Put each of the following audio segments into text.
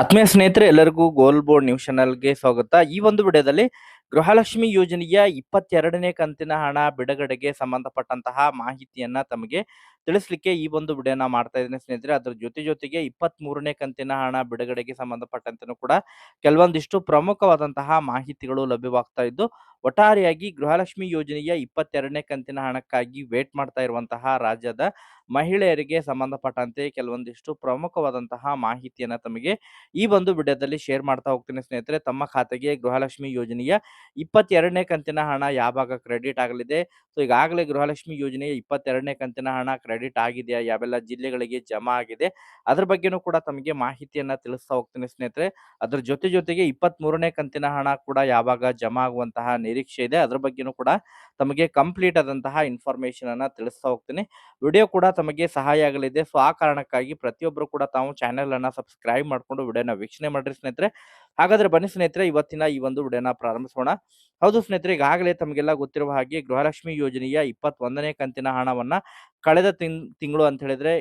ಆತ್ಮೀಯ ಸ್ನೇಹಿತರೆ, ಎಲ್ಲರಿಗೂ ಗೋಲ್ ಬೋರ್ಡ್ ನ್ಯೂಸ್ ಚಾನಲ್ಗೆ ಸ್ವಾಗತ. ಈ ಒಂದು ವಿಡಿಯೋದಲ್ಲಿ ಗೃಹಲಕ್ಷ್ಮಿ ಯೋಜನೆಯ ಇಪ್ಪತ್ತೆರಡನೇ ಕಂತಿನ ಹಣ ಬಿಡುಗಡೆಗೆ ಸಂಬಂಧಪಟ್ಟಂತಹ ಮಾಹಿತಿಯನ್ನ ತಮಗೆ ತಿಳಿಸ್ಲಿಕ್ಕೆ ಈ ಒಂದು ವಿಡಿಯೋನ ಮಾಡ್ತಾ ಇದ್ದೀನಿ ಸ್ನೇಹಿತರೆ. ಅದ್ರ ಜೊತೆ ಜೊತೆಗೆ ಇಪ್ಪತ್ತ್ ಮೂರನೇ ಕಂತಿನ ಹಣ ಬಿಡುಗಡೆಗೆ ಸಂಬಂಧಪಟ್ಟಂತೆನೂ ಕೂಡ ಕೆಲವೊಂದಿಷ್ಟು ಪ್ರಮುಖವಾದಂತಹ ಮಾಹಿತಿಗಳು ಲಭ್ಯವಾಗ್ತಾ ಇದ್ದು, ಒಟ್ಟಾರೆಯಾಗಿ ಗೃಹಲಕ್ಷ್ಮಿ ಯೋಜನೆಯ ಇಪ್ಪತ್ತೆರಡನೇ ಕಂತಿನ ಹಣಕ್ಕಾಗಿ ವೇಟ್ ಮಾಡ್ತಾ ಇರುವಂತಹ ರಾಜ್ಯದ ಮಹಿಳೆಯರಿಗೆ ಸಂಬಂಧಪಟ್ಟಂತೆ ಕೆಲವೊಂದಿಷ್ಟು ಪ್ರಮುಖವಾದಂತಹ ಮಾಹಿತಿಯನ್ನ ತಮಗೆ ಈ ಒಂದು ವಿಡಿಯೋದಲ್ಲಿ ಶೇರ್ ಮಾಡ್ತಾ ಹೋಗ್ತೀನಿ ಸ್ನೇಹಿತರೆ. ತಮ್ಮ ಖಾತೆಗೆ ಗೃಹಲಕ್ಷ್ಮಿ ಯೋಜನೆಯ ಇಪ್ಪತ್ತೆರಡನೇ ಕಂತಿನ ಹಣ ಯಾವಾಗ ಕ್ರೆಡಿಟ್ ಆಗಲಿದೆ? ಸೊ, ಈಗಾಗಲೇ ಗೃಹಲಕ್ಷ್ಮಿ ಯೋಜನೆಯ ಇಪ್ಪತ್ತೆರಡನೇ ಕಂತಿನ ಹಣ ಕ್ರೆಡಿಟ್ ಆಗಿದೆಯಾ, ಯಾವೆಲ್ಲ ಜಿಲ್ಲೆಗಳಿಗೆ ಜಮಾ ಆಗಿದೆ, ಅದ್ರ ಬಗ್ಗೆನೂ ಕೂಡ ತಮಗೆ ಮಾಹಿತಿಯನ್ನ ತಿಳಿಸ್ತಾ ಹೋಗ್ತೀನಿ ಸ್ನೇಹಿತರೆ. ಅದ್ರ ಜೊತೆ ಜೊತೆಗೆ ಇಪ್ಪತ್ತ್ ಮೂರನೇ ಕಂತಿನ ಹಣ ಕೂಡ ಯಾವಾಗ ಜಮಾ ಆಗುವಂತಹ ನಿರೀಕ್ಷೆ ಇದೆ, ಅದ್ರ ಬಗ್ಗೆನೂ ಕೂಡ ತಮಗೆ ಕಂಪ್ಲೀಟ್ ಆದಂತಹ ಇನ್ಫಾರ್ಮೇಶನ್ ಅನ್ನ ತಿಳಿಸ್ತಾ ಹೋಗ್ತೀನಿ. ವಿಡಿಯೋ ಕೂಡ ತಮಗೆ ಸಹಾಯ ಆಗಲಿದೆ, ಸೊ ಆ ಕಾರಣಕ್ಕಾಗಿ ಪ್ರತಿಯೊಬ್ಬರು ಕೂಡ ತಾವು ಚಾನೆಲ್ ಅನ್ನ ಸಬ್ಸ್ಕ್ರೈಬ್ ಮಾಡ್ಕೊಂಡು ವಿಡಿಯೋನ ವೀಕ್ಷಣೆ ಮಾಡ್ರಿ ಸ್ನೇಹಿತರೆ. ಹಾಗಾದ್ರೆ ಬನ್ನಿ ಸ್ನೇಹಿತರೆ, ಇವತ್ತಿನ ಈ ಒಂದು ವಿಡಿಯೋನ ಪ್ರಾರಂಭಿಸೋಣ. ಹೌದು ಸ್ನೇಹಿತರೆ, ಈಗಾಗಲೇ ತಮಗೆಲ್ಲ ಗೊತ್ತಿರುವ ಹಾಗೆ ಗೃಹಲಕ್ಷ್ಮಿ ಯೋಜನೆಯ ಇಪ್ಪತ್ತೊಂದನೇ ಕಂತಿನ ಹಣವನ್ನ ಕಳೆದ ತಿಂಗ್ ತಿಂಗಳು ಅಂತ ಹೇಳಿದ್ರೆ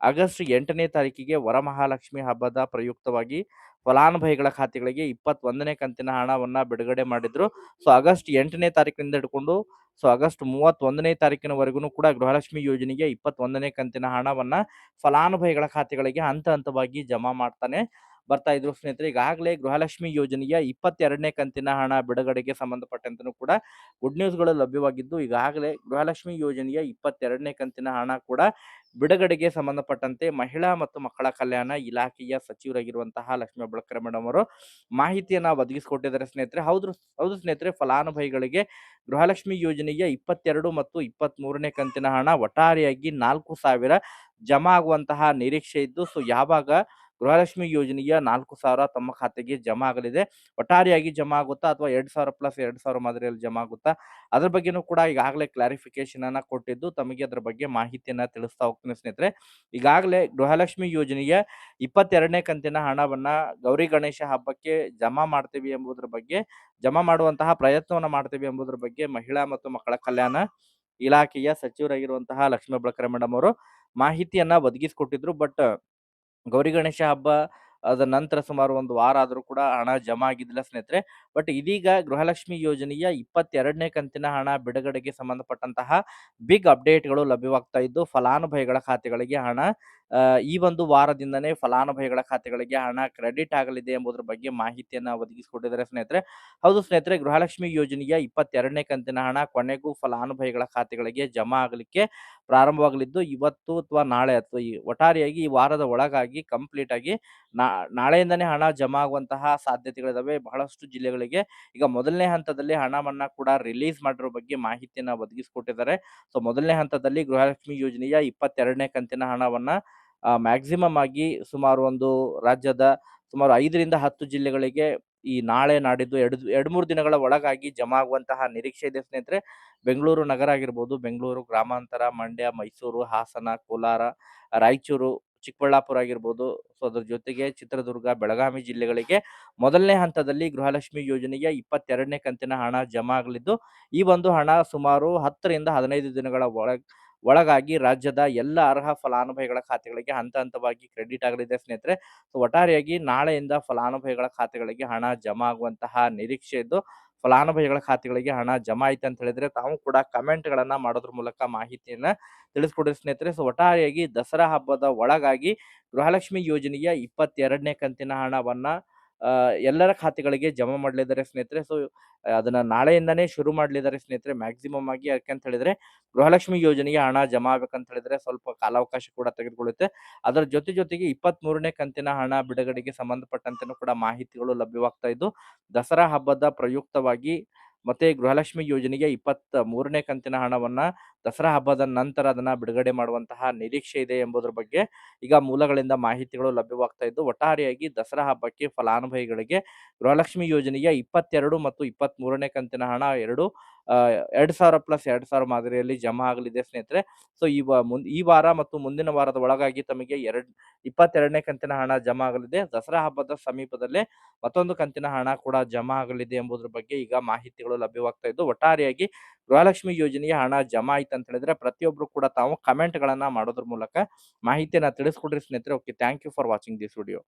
ಆಗಸ್ಟ್ ಎಂಟನೇ ತಾರೀಕಿಗೆ ವರಮಹಾಲಕ್ಷ್ಮಿ ಹಬ್ಬದ ಪ್ರಯುಕ್ತವಾಗಿ ಫಲಾನುಭವಿಗಳ ಖಾತೆಗಳಿಗೆ ಇಪ್ಪತ್ತೊಂದನೇ ಕಂತಿನ ಹಣವನ್ನ ಬಿಡುಗಡೆ ಮಾಡಿದ್ರು. ಸೊ, ಆಗಸ್ಟ್ ಎಂಟನೇ ತಾರೀಕಿನಿಂದ ಹಿಡ್ಕೊಂಡು, ಸೊ, ಆಗಸ್ಟ್ ಮೂವತ್ತೊಂದನೇ ತಾರೀಕಿನವರೆಗೂ ಕೂಡ ಗೃಹಲಕ್ಷ್ಮಿ ಯೋಜನೆಗೆ ಇಪ್ಪತ್ತೊಂದನೇ ಕಂತಿನ ಹಣವನ್ನ ಫಲಾನುಭವಿಗಳ ಖಾತೆಗಳಿಗೆ ಹಂತ ಹಂತವಾಗಿ ಜಮಾ ಮಾಡ್ತಾನೆ. ಬರ್ತಾ ಇದ್ರು ಸ್ನೇಹಿತರೆ, ಈಗಾಗಲೇ ಗೃಹಲಕ್ಷ್ಮಿ ಯೋಜನೆಯ ಇಪ್ಪತ್ತೆರಡನೇ ಕಂತಿನ ಹಣ ಬಿಡುಗಡೆಗೆ ಸಂಬಂಧಪಟ್ಟಂತೂ ಕೂಡ ಗುಡ್ ನ್ಯೂಸ್ಗಳು ಲಭ್ಯವಾಗಿದ್ದು, ಈಗಾಗಲೇ ಗೃಹಲಕ್ಷ್ಮಿ ಯೋಜನೆಯ ಇಪ್ಪತ್ತೆರಡನೇ ಕಂತಿನ ಹಣ ಕೂಡ ಬಿಡುಗಡೆಗೆ ಸಂಬಂಧಪಟ್ಟಂತೆ ಮಹಿಳಾ ಮತ್ತು ಮಕ್ಕಳ ಕಲ್ಯಾಣ ಇಲಾಖೆಯ ಸಚಿವರಾಗಿರುವಂತಹ ಲಕ್ಷ್ಮೀ ಬಳಕರ್ ಮೇಡಮ್ ಅವರು ಮಾಹಿತಿಯನ್ನ ಒದಗಿಸಿಕೊಟ್ಟಿದ್ದಾರೆ ಸ್ನೇಹಿತರೆ. ಹೌದು ಹೌದು ಸ್ನೇಹಿತರೆ, ಫಲಾನುಭವಿಗಳಿಗೆ ಗೃಹಲಕ್ಷ್ಮಿ ಯೋಜನೆಯ ಇಪ್ಪತ್ತೆರಡು ಮತ್ತು ಇಪ್ಪತ್ತ್ ಮೂರನೇ ಕಂತಿನ ಹಣ ಒಟ್ಟಾರೆಯಾಗಿ ನಾಲ್ಕು ಸಾವಿರ ಜಮಾ ಆಗುವಂತಹ ನಿರೀಕ್ಷೆ ಇದ್ದು, ಸೊ, ಯಾವಾಗ ಗೃಹಲಕ್ಷ್ಮಿ ಯೋಜನೆಯ ನಾಲ್ಕು ಸಾವಿರ ತಮ್ಮ ಖಾತೆಗೆ ಜಮಾ ಆಗಲಿದೆ. ಒಟ್ಟಾರೆಯಾಗಿ ಜಮಾ ಆಗುತ್ತಾ ಅಥವಾ ಎರಡ್ ಸಾವಿರ ಪ್ಲಸ್ ಎರಡ್ ಸಾವಿರ ಮಾದರಿಯಲ್ಲಿ ಜಮಾ ಆಗುತ್ತಾ? ಅದ್ರ ಬಗ್ಗೆನೂ ಕೂಡ ಈಗಾಗಲೇ ಕ್ಲಾರಿಫಿಕೇಶನ್ ಅನ್ನ ಕೊಟ್ಟಿದ್ದು ತಮಗೆ ಅದ್ರ ಬಗ್ಗೆ ಮಾಹಿತಿಯನ್ನ ತಿಳಿಸ್ತಾ ಹೋಗ್ತೀನಿ ಸ್ನೇಹಿತರೆ. ಈಗಾಗಲೇ ಗೃಹಲಕ್ಷ್ಮಿ ಯೋಜನೆಯ ಇಪ್ಪತ್ತೆರಡನೇ ಕಂತಿನ ಹಣವನ್ನ ಗೌರಿ ಗಣೇಶ ಹಬ್ಬಕ್ಕೆ ಜಮಾ ಮಾಡ್ತೀವಿ ಎಂಬುದರ ಬಗ್ಗೆ, ಜಮಾ ಮಾಡುವಂತಹ ಪ್ರಯತ್ನವನ್ನ ಮಾಡ್ತೀವಿ ಎಂಬುದರ ಬಗ್ಗೆ ಮಹಿಳಾ ಮತ್ತು ಮಕ್ಕಳ ಕಲ್ಯಾಣ ಇಲಾಖೆಯ ಸಚಿವರಾಗಿರುವಂತಹ ಲಕ್ಷ್ಮೀ ಬಳಕರ ಮೇಡಮ್ ಅವರು ಮಾಹಿತಿಯನ್ನ ಒದಗಿಸಿಕೊಟ್ಟಿದ್ರು. ಬಟ್ ಗೌರಿ ಗಣೇಶ ಹಬ್ಬ ಅದ ನಂತರ ಸುಮಾರು ಒಂದು ವಾರ ಆದರೂ ಕೂಡ ಹಣ ಜಮಾ ಆಗಿದ್ದಿಲ್ಲ ಸ್ನೇಹಿತರೆ. ಬಟ್ ಇದೀಗ ಗೃಹಲಕ್ಷ್ಮಿ ಯೋಜನೆಯ ಇಪ್ಪತ್ತೆರಡನೇ ಕಂತಿನ ಹಣ ಬಿಡುಗಡೆಗೆ ಸಂಬಂಧಪಟ್ಟಂತಹ ಬಿಗ್ ಅಪ್ಡೇಟ್ಗಳು ಲಭ್ಯವಾಗ್ತಾ ಇದ್ದು, ಫಲಾನುಭವಿಗಳ ಖಾತೆಗಳಿಗೆ ಹಣ ಈ ಒಂದು ವಾರದಿಂದನೇ ಫಲಾನುಭವಿಗಳ ಖಾತೆಗಳಿಗೆ ಹಣ ಕ್ರೆಡಿಟ್ ಆಗಲಿದೆ ಎಂಬುದರ ಬಗ್ಗೆ ಮಾಹಿತಿಯನ್ನು ಒದಗಿಸಿಕೊಟ್ಟಿದ್ದಾರೆ ಸ್ನೇಹಿತರೆ. ಹೌದು ಸ್ನೇಹಿತರೆ, ಗೃಹಲಕ್ಷ್ಮಿ ಯೋಜನೆಯ ಇಪ್ಪತ್ತೆರಡನೇ ಕಂತಿನ ಹಣ ಕೊನೆಗೂ ಫಲಾನುಭವಿಗಳ ಖಾತೆಗಳಿಗೆ ಜಮಾ ಆಗಲಿಕ್ಕೆ ಪ್ರಾರಂಭವಾಗಲಿದ್ದು, ಇವತ್ತು ಅಥವಾ ನಾಳೆ ಅಥವಾ ಈ ಒಟ್ಟಾರೆಯಾಗಿ ಈ ವಾರದ ಒಳಗಾಗಿ ಕಂಪ್ಲೀಟ್ ಆಗಿ ನಾಳೆಯಿಂದನೇ ಹಣ ಜಮಾ ಆಗುವಂತಹ ಸಾಧ್ಯತೆಗಳಿದಾವೆ. ಬಹಳಷ್ಟು ಜಿಲ್ಲೆಗಳಿಗೆ ಈಗ ಮೊದಲನೇ ಹಂತದಲ್ಲಿ ಹಣವನ್ನು ಕೂಡ ರಿಲೀಸ್ ಮಾಡಿರೋ ಬಗ್ಗೆ ಮಾಹಿತಿಯನ್ನು ಒದಗಿಸಿಕೊಟ್ಟಿದ್ದಾರೆ. ಸೊ, ಮೊದಲನೇ ಹಂತದಲ್ಲಿ ಗೃಹಲಕ್ಷ್ಮಿ ಯೋಜನೆಯ ಇಪ್ಪತ್ತೆರಡನೇ ಕಂತಿನ ಹಣವನ್ನ ಮ್ಯಾಕ್ಸಿಮಮ್ ಆಗಿ ಸುಮಾರು ಒಂದು ರಾಜ್ಯದ ಸುಮಾರು ಐದರಿಂದ ಹತ್ತು ಜಿಲ್ಲೆಗಳಿಗೆ ಈ ನಾಳೆ ನಾಡಿದ್ದು ಎರಡು ಎರಡು ಮೂರು ದಿನಗಳ ಒಳಗಾಗಿ ಜಮಾ ಆಗುವಂತಹ ನಿರೀಕ್ಷೆ ಇದೆ. ಸ್ನೇಹಿತರೆ, ಬೆಂಗಳೂರು ನಗರ ಆಗಿರ್ಬೋದು, ಬೆಂಗಳೂರು, ಗ್ರಾಮಾಂತರ, ಮಂಡ್ಯ, ಮೈಸೂರು, ಹಾಸನ, ಕೋಲಾರ, ರಾಯಚೂರು, ಚಿಕ್ಕಬಳ್ಳಾಪುರ ಆಗಿರ್ಬೋದು. ಸೊ, ಅದರ ಜೊತೆಗೆ ಚಿತ್ರದುರ್ಗ, ಬೆಳಗಾವಿ ಜಿಲ್ಲೆಗಳಿಗೆ ಮೊದಲನೇ ಹಂತದಲ್ಲಿ ಗೃಹಲಕ್ಷ್ಮಿ ಯೋಜನೆಯ ಇಪ್ಪತ್ತೆರಡನೇ ಕಂತಿನ ಹಣ ಜಮಾ ಆಗಲಿದ್ದು, ಈ ಒಂದು ಹಣ ಸುಮಾರು ಹತ್ತರಿಂದ ಹದಿನೈದು ದಿನಗಳ ಒಳಗ್ ಒಳಗಾಗಿ ರಾಜ್ಯದ ಎಲ್ಲ ಅರ್ಹ ಫಲಾನುಭವಿಗಳ ಖಾತೆಗಳಿಗೆ ಹಂತ ಹಂತವಾಗಿ ಕ್ರೆಡಿಟ್ ಆಗಲಿದೆ ಸ್ನೇಹಿತರೆ. ಸೊ ಒಟ್ಟಾರೆಯಾಗಿ ನಾಳೆಯಿಂದ ಫಲಾನುಭವಿಗಳ ಖಾತೆಗಳಿಗೆ ಹಣ ಜಮಾ ಆಗುವಂತಹ ನಿರೀಕ್ಷೆ ಇದ್ದು, ಫಲಾನುಭವಿಗಳ ಖಾತೆಗಳಿಗೆ ಹಣ ಜಮಾ ಆಯ್ತು ಅಂತ ಹೇಳಿದ್ರೆ ತಾವು ಕೂಡ ಕಮೆಂಟ್ ಗಳನ್ನ ಮಾಡೋದ್ರ ಮೂಲಕ ಮಾಹಿತಿಯನ್ನ ತಿಳಿಸ್ಕೊಡ್ರಿ ಸ್ನೇಹಿತರೆ. ಸೊ ಒಟ್ಟಾರೆಯಾಗಿ ದಸರಾ ಹಬ್ಬದ ಒಳಗಾಗಿ ಗೃಹಲಕ್ಷ್ಮಿ ಯೋಜನೆಯ ಇಪ್ಪತ್ತೆರಡನೇ ಕಂತಿನ ಹಣವನ್ನ ಎಲ್ಲರ ಖಾತೆಗಳಿಗೆ ಜಮಾ ಮಾಡಲಿದ್ದಾರೆ ಸ್ನೇಹಿತರೆ. ಸೊ, ಅದನ್ನ ನಾಳೆಯಿಂದನೇ ಶುರು ಮಾಡಲಿದ್ದಾರೆ ಸ್ನೇಹಿತರೆ ಮ್ಯಾಕ್ಸಿಮಮ್ ಆಗಿ ಯಾಕೆ ಅಂತ ಹೇಳಿದ್ರೆ, ಗೃಹಲಕ್ಷ್ಮಿ ಯೋಜನೆಗೆ ಹಣ ಜಮಾ ಆಗ್ಬೇಕಂತ ಹೇಳಿದ್ರೆ ಸ್ವಲ್ಪ ಕಾಲಾವಕಾಶ ಕೂಡ ತೆಗೆದುಕೊಳ್ಳುತ್ತೆ. ಅದರ ಜೊತೆ ಜೊತೆಗೆ ಇಪ್ಪತ್ತ್ ಮೂರನೇ ಕಂತಿನ ಹಣ ಬಿಡುಗಡೆಗೆ ಸಂಬಂಧಪಟ್ಟಂತೆ ಕೂಡ ಮಾಹಿತಿಗಳು ಲಭ್ಯವಾಗ್ತಾ ಇದ್ದು, ದಸರಾ ಹಬ್ಬದ ಪ್ರಯುಕ್ತವಾಗಿ ಮತ್ತೆ ಗೃಹಲಕ್ಷ್ಮಿ ಯೋಜನೆಗೆ ಇಪ್ಪತ್ತ ಮೂರನೇ ಕಂತಿನ ಹಣವನ್ನ ದಸರಾ ಹಬ್ಬದ ನಂತರ ಅದನ್ನ ಬಿಡುಗಡೆ ಮಾಡುವಂತಹ ನಿರೀಕ್ಷೆ ಇದೆ ಎಂಬುದರ ಬಗ್ಗೆ ಈಗ ಮೂಲಗಳಿಂದ ಮಾಹಿತಿಗಳು ಲಭ್ಯವಾಗ್ತಾ ಇದ್ದು, ಒಟ್ಟಾರೆಯಾಗಿ ದಸರಾ ಹಬ್ಬಕ್ಕೆ ಫಲಾನುಭವಿಗಳಿಗೆ ಗೃಹಲಕ್ಷ್ಮಿ ಯೋಜನೆಯ ಇಪ್ಪತ್ತೆರಡು ಮತ್ತು ಇಪ್ಪತ್ತ್ ಮೂರನೇ ಕಂತಿನ ಹಣ ಎರಡು ಎರಡ್ ಸಾವಿರ ಪ್ಲಸ್ ಎರಡ್ ಸಾವಿರ ಮಾದರಿಯಲ್ಲಿ ಜಮಾ ಆಗಲಿದೆ ಸ್ನೇಹಿತರೆ. ಸೊ ಈ ಈ ವಾರ ಮತ್ತು ಮುಂದಿನ ವಾರದ ಒಳಗಾಗಿ ತಮಗೆ ಎರಡ್, ಇಪ್ಪತ್ತೆರಡನೇ ಕಂತಿನ ಹಣ ಜಮಾ ಆಗಲಿದೆ. ದಸರಾ ಹಬ್ಬದ ಸಮೀಪದಲ್ಲೇ ಮತ್ತೊಂದು ಕಂತಿನ ಹಣ ಕೂಡ ಜಮಾ ಆಗಲಿದೆ ಎಂಬುದರ ಬಗ್ಗೆ ಈಗ ಮಾಹಿತಿಗಳು ಲಭ್ಯವಾಗ್ತಾ ಇದ್ದು, ಒಟ್ಟಾರೆಯಾಗಿ ಗೃಹಲಕ್ಷ್ಮಿ ಯೋಜನೆಗೆ ಹಣ ಜಮಾ ಆಯ್ತು ಅಂತ ಹೇಳಿದ್ರೆ ಪ್ರತಿಯೊಬ್ರು ಕೂಡ ತಾವು ಕಮೆಂಟ್ ಗಳನ್ನ ಮಾಡೋದ್ರ ಮೂಲಕ ಮಾಹಿತಿಯನ್ನ ತಿಳಿಸ್ಕೊಡ್ರಿ ಸ್ನೇಹಿತರೆ. Okay thank you for watching this video